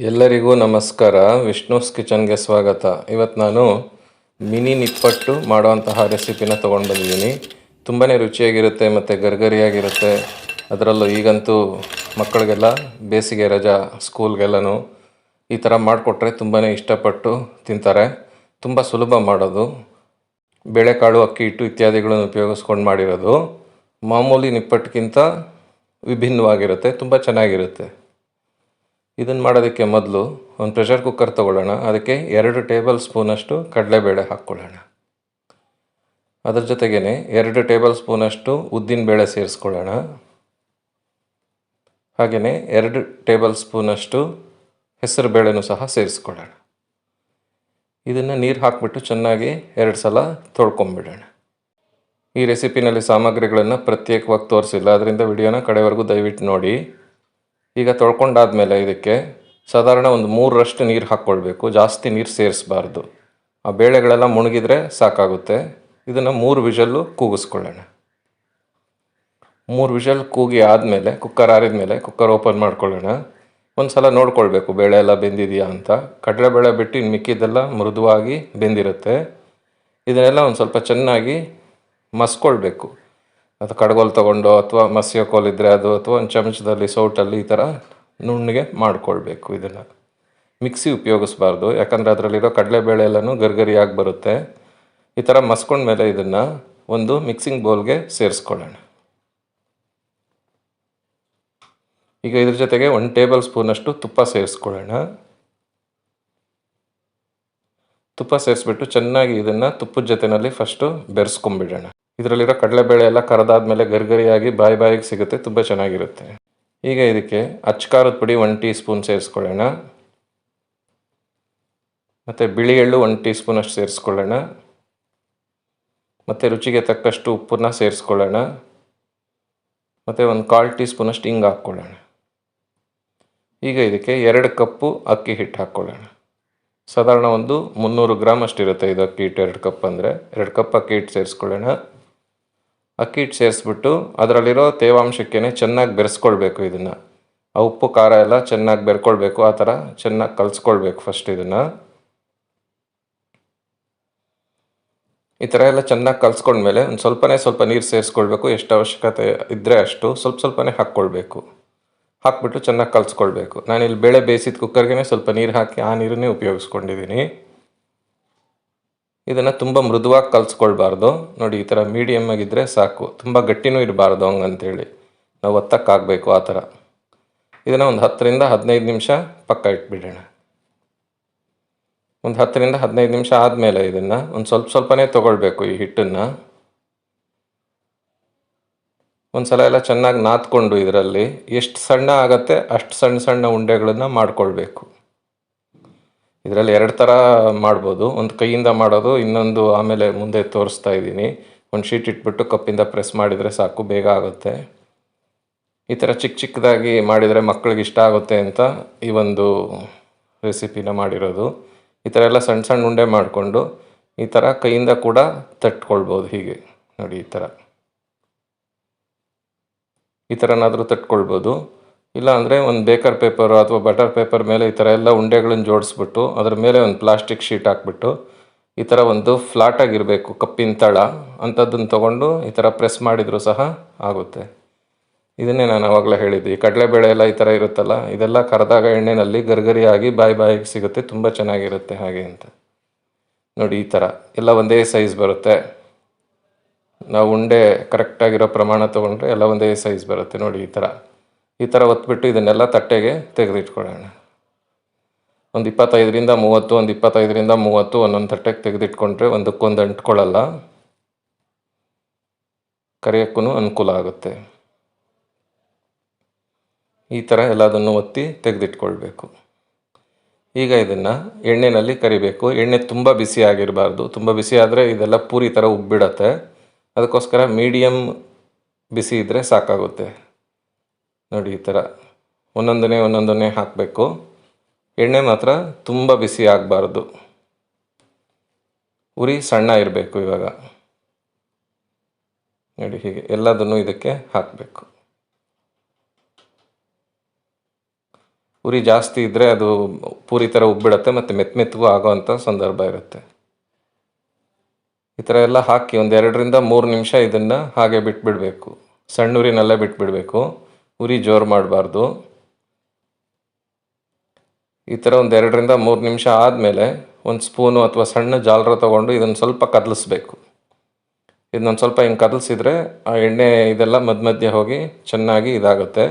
ಎಲ್ಲರಿಗೂ ನಮಸ್ಕಾರ. ವಿಷ್ಣುಸ್ ಕಿಚನ್ಗೆ ಸ್ವಾಗತ. ಇವತ್ತು ನಾನು ಮಿನಿ ನಿಪ್ಪಟ್ಟು ಮಾಡುವಂತಹ ರೆಸಿಪಿನ ತೊಗೊಂಡು ಬಂದಿದ್ದೀನಿ. ತುಂಬಾ ರುಚಿಯಾಗಿರುತ್ತೆ ಮತ್ತು ಗರ್ಗರಿಯಾಗಿರುತ್ತೆ. ಅದರಲ್ಲೂ ಈಗಂತೂ ಮಕ್ಕಳಿಗೆಲ್ಲ ಬೇಸಿಗೆ ರಜಾ, ಸ್ಕೂಲ್ಗೆಲ್ಲನೂ ಈ ಥರ ಮಾಡಿಕೊಟ್ರೆ ತುಂಬಾ ಇಷ್ಟಪಟ್ಟು ತಿಂತಾರೆ. ತುಂಬ ಸುಲಭ ಮಾಡೋದು. ಬೇಳೆಕಾಳು, ಅಕ್ಕಿ, ಹಿಟ್ಟು ಇತ್ಯಾದಿಗಳನ್ನು ಉಪಯೋಗಿಸ್ಕೊಂಡು ಮಾಡಿರೋದು. ಮಾಮೂಲಿ ನಿಪ್ಪಟ್ಟಿಗಿಂತ ವಿಭಿನ್ನವಾಗಿರುತ್ತೆ. ತುಂಬ ಚೆನ್ನಾಗಿರುತ್ತೆ. ಇದನ್ನು ಮಾಡೋದಕ್ಕೆ ಮೊದಲು ಒಂದು ಪ್ರೆಷರ್ ಕುಕ್ಕರ್ ತೊಗೊಳ್ಳೋಣ. ಅದಕ್ಕೆ ಎರಡು ಟೇಬಲ್ ಸ್ಪೂನಷ್ಟು ಕಡಲೆಬೇಳೆ ಹಾಕ್ಕೊಳ್ಳೋಣ. ಅದರ ಜೊತೆಗೇ ಎರಡು ಟೇಬಲ್ ಸ್ಪೂನಷ್ಟು ಉದ್ದಿನಬೇಳೆ ಸೇರಿಸ್ಕೊಳ್ಳೋಣ. ಹಾಗೆಯೇ ಎರಡು ಟೇಬಲ್ ಸ್ಪೂನಷ್ಟು ಹೆಸರು ಬೇಳೆನೂ ಸಹ ಸೇರಿಸ್ಕೊಳ್ಳೋಣ. ಇದನ್ನು ನೀರು ಹಾಕಿಬಿಟ್ಟು ಚೆನ್ನಾಗಿ ಎರಡು ಸಲ ತೊಳ್ಕೊಂಬಿಡೋಣ. ಈ ರೆಸಿಪಿನಲ್ಲಿ ಸಾಮಗ್ರಿಗಳನ್ನು ಪ್ರತ್ಯೇಕವಾಗಿ ತೋರಿಸಿಲ್ಲ. ಅದರಿಂದ ವಿಡಿಯೋನ ಕಡೆವರೆಗೂ ದಯವಿಟ್ಟು ನೋಡಿ. ಈಗ ತೊಳ್ಕೊಂಡಾದ್ಮೇಲೆ ಇದಕ್ಕೆ ಸಾಧಾರಣ ಒಂದು ಮೂರರಷ್ಟು ನೀರು ಹಾಕ್ಕೊಳ್ಬೇಕು. ಜಾಸ್ತಿ ನೀರು ಸೇರಿಸಬಾರ್ದು. ಆ ಬೇಳೆಗಳೆಲ್ಲ ಮುಳುಗಿದ್ರೆ ಸಾಕಾಗುತ್ತೆ. ಇದನ್ನು ಮೂರು ವಿಷಲ್ಲು ಕೂಗಿಸ್ಕೊಳ್ಳೋಣ. ಮೂರು ವಿಷಲ್ ಕೂಗಿ ಆದಮೇಲೆ, ಕುಕ್ಕರ್ ಆರಿದ ಮೇಲೆ ಕುಕ್ಕರ್ ಓಪನ್ ಮಾಡ್ಕೊಳ್ಳೋಣ. ಒಂದು ಸಲ ನೋಡ್ಕೊಳ್ಬೇಕು, ಬೇಳೆ ಎಲ್ಲ ಬೆಂದಿದೆಯಾ ಅಂತ. ಕಡಲೆಬೇಳೆ ಬಿಟ್ಟು ಇನ್ನು ಮಿಕ್ಕಿದ್ದೆಲ್ಲ ಮೃದುವಾಗಿ ಬೆಂದಿರುತ್ತೆ. ಇದನ್ನೆಲ್ಲ ಒಂದು ಸ್ವಲ್ಪ ಚೆನ್ನಾಗಿ ಮಸ್ಕೊಳ್ಬೇಕು. ಅದು ಕಡ್ಗೋಲು ತಗೊಂಡು ಅಥವಾ ಮಸಿಯೋ ಇದ್ದರೆ ಅದು, ಅಥವಾ ಒಂದು ಚಮಚದಲ್ಲಿ ಸೌಟಲ್ಲಿ ಈ ಥರ ನುಣ್ಣಗೆ ಮಾಡಿಕೊಳ್ಬೇಕು ಇದನ್ನು. ಮಿಕ್ಸಿ ಉಪಯೋಗಿಸ್ಬಾರ್ದು, ಯಾಕಂದರೆ ಅದರಲ್ಲಿರೋ ಕಡಲೆಬೇಳೆ ಎಲ್ಲನೂ ಗರ್ಗರಿಯಾಗಿ ಬರುತ್ತೆ. ಈ ಥರ ಮಸ್ಕೊಂಡ್ಮೇಲೆ ಇದನ್ನು ಒಂದು ಮಿಕ್ಸಿಂಗ್ ಬೌಲ್ಗೆ ಸೇರಿಸ್ಕೊಳ್ಳೋಣ. ಈಗ ಇದ್ರ ಜೊತೆಗೆ ಒಂದು ಟೇಬಲ್ ಸ್ಪೂನಷ್ಟು ತುಪ್ಪ ಸೇರಿಸ್ಕೊಳ್ಳೋಣ. ತುಪ್ಪ ಸೇರಿಸ್ಬಿಟ್ಟು ಚೆನ್ನಾಗಿ ಇದನ್ನು ತುಪ್ಪದ ಜೊತೆಯಲ್ಲಿ ಫಸ್ಟು ಬೆರೆಸ್ಕೊಂಬಿಡೋಣ. ಇದರಲ್ಲಿರೋ ಕಡಲೆಬೇಳೆ ಎಲ್ಲ ಕರೆದಾದ್ಮೇಲೆ ಗರಿಗರಿಯಾಗಿ ಬಾಯಿ ಬಾಯಿಗೆ ಸಿಗುತ್ತೆ, ತುಂಬ ಚೆನ್ನಾಗಿರುತ್ತೆ. ಈಗ ಇದಕ್ಕೆ ಅಚ್ಕಾರದ ಪುಡಿ ಒನ್ ಟೀ ಸ್ಪೂನ್ ಸೇರಿಸ್ಕೊಳ್ಳೋಣ. ಮತ್ತು ಬಿಳಿ ಎಳ್ಳು ಒನ್ ಟೀ ಸ್ಪೂನಷ್ಟು ಸೇರಿಸ್ಕೊಳ್ಳೋಣ. ಮತ್ತು ರುಚಿಗೆ ತಕ್ಕಷ್ಟು ಉಪ್ಪನ್ನ ಸೇರಿಸ್ಕೊಳ್ಳೋಣ. ಮತ್ತು ಒಂದು ಕಾಲು ಟೀ ಸ್ಪೂನಷ್ಟು ಹಿಂಗೆ ಹಾಕ್ಕೊಳ್ಳೋಣ. ಈಗ ಇದಕ್ಕೆ ಎರಡು ಕಪ್ಪು ಅಕ್ಕಿ ಹಿಟ್ಟು ಹಾಕ್ಕೊಳ್ಳೋಣ. ಸಾಧಾರಣ ಒಂದು ಮುನ್ನೂರು ಗ್ರಾಮ್ ಅಷ್ಟಿರುತ್ತೆ ಇದು ಅಕ್ಕಿ ಹಿಟ್ಟು ಎರಡು ಕಪ್ ಅಂದರೆ. ಎರಡು ಕಪ್ ಅಕ್ಕಿ ಹಿಟ್ಟು ಸೇರಿಸ್ಕೊಳ್ಳೋಣ. ಅಕ್ಕಿ ಹಿಟ್ಟು ಸೇರಿಸ್ಬಿಟ್ಟು ಅದರಲ್ಲಿರೋ ತೇವಾಂಶಕ್ಕೆ ಚೆನ್ನಾಗಿ ಬೆರೆಸ್ಕೊಳ್ಬೇಕು ಇದನ್ನು. ಆ ಉಪ್ಪು, ಖಾರ ಎಲ್ಲ ಚೆನ್ನಾಗಿ ಬೆರ್ಕೊಳ್ಬೇಕು, ಆ ಥರ ಚೆನ್ನಾಗಿ ಕಲಿಸ್ಕೊಳ್ಬೇಕು ಫಸ್ಟ್ ಇದನ್ನು. ಈ ಥರ ಎಲ್ಲ ಚೆನ್ನಾಗಿ ಕಲಿಸ್ಕೊಂಡ್ಮೇಲೆ ಒಂದು ಸ್ವಲ್ಪನೇ ಸ್ವಲ್ಪ ನೀರು ಸೇರಿಸ್ಕೊಳ್ಬೇಕು, ಎಷ್ಟು ಅವಶ್ಯಕತೆ ಇದ್ದರೆ ಅಷ್ಟು ಸ್ವಲ್ಪ ಸ್ವಲ್ಪನೇ ಹಾಕ್ಕೊಳ್ಬೇಕು. ಹಾಕ್ಬಿಟ್ಟು ಚೆನ್ನಾಗಿ ಕಲಿಸ್ಕೊಳ್ಬೇಕು. ನಾನಿಲ್ಲಿ ಬೇಳೆ ಬೇಯಿಸಿದ ಕುಕ್ಕರ್ಗೆ ಸ್ವಲ್ಪ ನೀರು ಹಾಕಿ ಆ ನೀರನ್ನೇ ಉಪಯೋಗಿಸ್ಕೊಂಡಿದ್ದೀನಿ ಇದನ್ನು ತುಂಬ ಮೃದುವಾಗಿ ಕಲಿಸ್ಕೊಳ್ಬಾರ್ದು. ನೋಡಿ, ಈ ಥರ ಮೀಡಿಯಮ್ ಆಗಿದ್ದರೆ ಸಾಕು. ತುಂಬ ಗಟ್ಟಿನೂ ಇರಬಾರ್ದು ಹಂಗಂತೇಳಿ. ನಾವು ಒತ್ತಕ್ಕಾಗಬೇಕು ಆ ಥರ ಇದನ್ನು ಒಂದು ಹತ್ತರಿಂದ ಹದಿನೈದು ನಿಮಿಷ ಪಕ್ಕ ಇಟ್ಬಿಡೋಣ. ಒಂದು ಹತ್ತರಿಂದ ಹದಿನೈದು ನಿಮಿಷ ಆದಮೇಲೆ ಇದನ್ನು ಒಂದು ಸ್ವಲ್ಪ ಸ್ವಲ್ಪನೇ ತೊಗೊಳ್ಬೇಕು ಈ ಹಿಟ್ಟನ್ನು. ಒಂದು ಸಲ ಎಲ್ಲ ಚೆನ್ನಾಗಿ ನಾದ್ಕೊಂಡು ಇದರಲ್ಲಿ ಎಷ್ಟು ಸಣ್ಣ ಆಗತ್ತೆ ಅಷ್ಟು ಸಣ್ಣ ಸಣ್ಣ ಉಂಡೆಗಳನ್ನು ಮಾಡ್ಕೊಳ್ಬೇಕು. ಇದರಲ್ಲಿ ಎರಡು ಥರ ಮಾಡ್ಬೋದು. ಒಂದು ಕೈಯಿಂದ ಮಾಡೋದು, ಇನ್ನೊಂದು ಆಮೇಲೆ ಮುಂದೆ ತೋರಿಸ್ತಾ ಇದ್ದೀನಿ. ಒಂದು ಶೀಟ್ ಇಟ್ಬಿಟ್ಟು ಕಪ್ಪಿಂದ ಪ್ರೆಸ್ ಮಾಡಿದರೆ ಸಾಕು, ಬೇಗ ಆಗುತ್ತೆ. ಈ ಥರ ಚಿಕ್ಕ ಚಿಕ್ಕದಾಗಿ ಮಾಡಿದರೆ ಮಕ್ಕಳಿಗೆ ಇಷ್ಟ ಆಗುತ್ತೆ ಅಂತ ಈ ಒಂದು ರೆಸಿಪಿನ ಮಾಡಿರೋದು. ಈ ಥರ ಎಲ್ಲ ಸಣ್ಣ ಸಣ್ಣ ಉಂಡೆ ಮಾಡಿಕೊಂಡು ಈ ಥರ ಕೈಯಿಂದ ಕೂಡ ತಟ್ಕೊಳ್ಬೋದು ಹೀಗೆ. ನೋಡಿ ಈ ಥರ. ಈ ಥರನಾದರೂ ತಟ್ಕೊಳ್ಬೋದು. ಇಲ್ಲ ಅಂದರೆ ಒಂದು ಬೇಕರ್ ಪೇಪರು ಅಥವಾ ಬಟರ್ ಪೇಪರ್ ಮೇಲೆ ಈ ಥರ ಎಲ್ಲ ಉಂಡೆಗಳನ್ನು ಜೋಡಿಸ್ಬಿಟ್ಟು ಅದ್ರ ಮೇಲೆ ಒಂದು ಪ್ಲಾಸ್ಟಿಕ್ ಶೀಟ್ ಹಾಕ್ಬಿಟ್ಟು ಈ ಥರ ಒಂದು ಫ್ಲಾಟ್ ಆಗಿರಬೇಕು, ಕಪ್ಪಿನ ತಳ. ಅಂಥದ್ದನ್ನು ತೊಗೊಂಡು ಈ ಥರ ಪ್ರೆಸ್ ಮಾಡಿದರೂ ಸಹ ಆಗುತ್ತೆ. ಇದನ್ನೇ ನಾನು ಆವಾಗಲೇ ಹೇಳಿದ್ದೆ. ಈ ಕಡಲೆಬೇಳೆ ಎಲ್ಲ ಈ ಥರ ಇರುತ್ತಲ್ಲ, ಇದೆಲ್ಲ ಕರೆದಾಗ ಎಣ್ಣೆಯಲ್ಲಿ ಗರ್ಗರಿಯಾಗಿ ಬಾಯಿ ಬಾಯಿಗೆ ಸಿಗುತ್ತೆ, ತುಂಬ ಚೆನ್ನಾಗಿರುತ್ತೆ ಹಾಗೆ ಅಂತ. ನೋಡಿ ಈ ಥರ ಎಲ್ಲ ಒಂದೇ ಸೈಜ್ ಬರುತ್ತೆ. ನಾವು ಉಂಡೆ ಕರೆಕ್ಟಾಗಿರೋ ಪ್ರಮಾಣ ತೊಗೊಂಡ್ರೆ ಎಲ್ಲ ಒಂದೇ ಸೈಜ್ ಬರುತ್ತೆ. ನೋಡಿ ಈ ಥರ ಈ ಥರ ಒತ್ಬಿಟ್ಟು ಇದನ್ನೆಲ್ಲ ತಟ್ಟೆಗೆ ತೆಗೆದಿಟ್ಕೊಳ್ಳೋಣ. ಒಂದು ಇಪ್ಪತ್ತೈದರಿಂದ ಮೂವತ್ತು, ಒಂದು ಇಪ್ಪತ್ತೈದರಿಂದ ಮೂವತ್ತು ಒಂದೊಂದು ತಟ್ಟೆಗೆ ತೆಗೆದಿಟ್ಕೊಂಡ್ರೆ ಒಂದಕ್ಕೊಂದು ಅಂಟ್ಕೊಳ್ಳಲ್ಲ. ಕರಿಯೋಕ್ಕೂ ಅನುಕೂಲ ಆಗುತ್ತೆ. ಈ ಥರ ಎಲ್ಲದನ್ನು ಒತ್ತಿ ತೆಗೆದಿಟ್ಕೊಳ್ಬೇಕು. ಈಗ ಇದನ್ನು ಎಣ್ಣೆಯಲ್ಲಿ ಕರಿಬೇಕು. ಎಣ್ಣೆ ತುಂಬ ಬಿಸಿ ಆಗಿರಬಾರ್ದು. ತುಂಬ ಬಿಸಿ ಆದರೆ ಇದೆಲ್ಲ ಪೂರಿ ಥರ ಉಬ್ಬಿಡತ್ತೆ. ಅದಕ್ಕೋಸ್ಕರ ಮೀಡಿಯಮ್ ಬಿಸಿ ಇದ್ದರೆ ಸಾಕಾಗುತ್ತೆ. ನೋಡಿ, ಈ ಥರ ಒಂದೊಂದನೇ ಒಂದೊಂದನೇ ಹಾಕಬೇಕು. ಎಣ್ಣೆ ಮಾತ್ರ ತುಂಬ ಬಿಸಿ ಆಗಬಾರ್ದು. ಉರಿ ಸಣ್ಣ ಇರಬೇಕು ಇವಾಗ. ನೋಡಿ, ಹೀಗೆ ಎಲ್ಲದನ್ನು ಇದಕ್ಕೆ ಹಾಕಬೇಕು. ಉರಿ ಜಾಸ್ತಿ ಇದ್ದರೆ ಅದು ಪೂರಿ ಥರ ಉಬ್ಬಿಡುತ್ತೆ, ಮತ್ತು ಮೆತ್ತ ಮೆತ್ತಗೂ ಆಗೋವಂಥ ಸಂದರ್ಭ ಇರುತ್ತೆ. ಈ ಥರ ಎಲ್ಲ ಹಾಕಿ ಒಂದು ಎರಡರಿಂದ ಮೂರು ನಿಮಿಷ ಇದನ್ನು ಹಾಗೆ ಬಿಟ್ಬಿಡಬೇಕು. ಸಣ್ಣ ಉರಿನಲ್ಲೇ ಬಿಟ್ಬಿಡಬೇಕು. ಉರಿ ಜೋರು ಮಾಡಬಾರ್ದು. ಈ ಥರ ಒಂದು ಎರಡರಿಂದ ಮೂರು ನಿಮಿಷ ಆದಮೇಲೆ ಒಂದು ಸ್ಪೂನು ಅಥವಾ ಸಣ್ಣ ಜಾಲರ ತೊಗೊಂಡು ಇದನ್ನು ಸ್ವಲ್ಪ ಕದಲಿಸ್ಬೇಕು. ಇದನ್ನೊಂದು ಸ್ವಲ್ಪ ಹಿಂಗೆ ಕದಲಿಸಿದ್ರೆ ಆ ಎಣ್ಣೆ ಇದೆಲ್ಲ ಮಧ್ಯ ಮಧ್ಯೆ ಹೋಗಿ ಚೆನ್ನಾಗಿ ಇದಾಗುತ್ತೆ.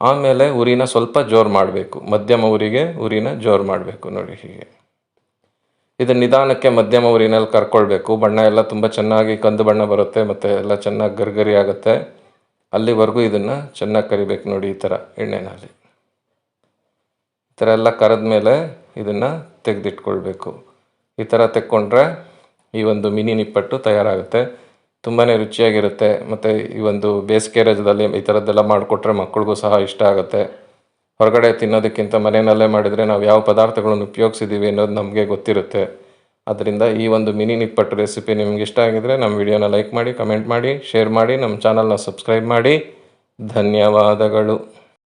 ಆಮೇಲೆ ಉರಿನ ಸ್ವಲ್ಪ ಜೋರು ಮಾಡಬೇಕು. ಮಧ್ಯಮ ಉರಿಗೆ ಉರಿನ ಜೋರು ಮಾಡಬೇಕು ನೋಡಿ ಹೀಗೆ. ಇದನ್ನು ನಿಧಾನಕ್ಕೆ ಮಧ್ಯಮ ಉರಿನಲ್ಲಿ ಕರ್ಕೊಳ್ಬೇಕು. ಬಣ್ಣ ಎಲ್ಲ ತುಂಬ ಚೆನ್ನಾಗಿ ಕಂದು ಬಣ್ಣ ಬರುತ್ತೆ ಮತ್ತು ಎಲ್ಲ ಚೆನ್ನಾಗಿ ಗರ್ಗರಿ ಆಗುತ್ತೆ. ಅಲ್ಲಿವರೆಗೂ ಇದನ್ನು ಚೆನ್ನಾಗಿ ಕರಿಬೇಕು ನೋಡಿ ಈ ಥರ ಎಣ್ಣೆನಲ್ಲಿ. ಈ ಥರ ಎಲ್ಲ ಕರೆದ ಮೇಲೆ ಇದನ್ನು ತೆಗೆದಿಟ್ಕೊಳ್ಬೇಕು. ಈ ಥರ ತೆಕ್ಕೊಂಡ್ರೆ ಈ ಒಂದು ಮಿನಿ ನಿಪ್ಪಟ್ಟು ತಯಾರಾಗುತ್ತೆ. ತುಂಬಾ ರುಚಿಯಾಗಿರುತ್ತೆ. ಮತ್ತು ಈ ಒಂದು ಬೇಸಿಗೆ ರಜದಲ್ಲಿ ಈ ಥರದ್ದೆಲ್ಲ ಮಾಡಿಕೊಟ್ರೆ ಮಕ್ಕಳಿಗೂ ಸಹ ಇಷ್ಟ ಆಗುತ್ತೆ. ಹೊರಗಡೆ ತಿನ್ನೋದಕ್ಕಿಂತ ಮನೆಯಲ್ಲೇ ಮಾಡಿದರೆ ನಾವು ಯಾವ ಪದಾರ್ಥಗಳನ್ನು ಉಪಯೋಗಿಸಿದ್ದೀವಿ ಅನ್ನೋದು ನಮಗೆ ಗೊತ್ತಿರುತ್ತೆ. ಅದರಿಂದ ಈ ಒಂದು ಮಿನಿ ನಿಪ್ಪಟ್ಟು ರೆಸಿಪಿ ನಿಮ್ಗೆ ಇಷ್ಟ ಆಗಿದರೆ ನಮ್ಮ ವಿಡಿಯೋನ ಲೈಕ್ ಮಾಡಿ, ಕಮೆಂಟ್ ಮಾಡಿ, ಶೇರ್ ಮಾಡಿ, ನಮ್ಮ ಚಾನಲ್ನ ಸಬ್ಸ್ಕ್ರೈಬ್ ಮಾಡಿ. ಧನ್ಯವಾದಗಳು.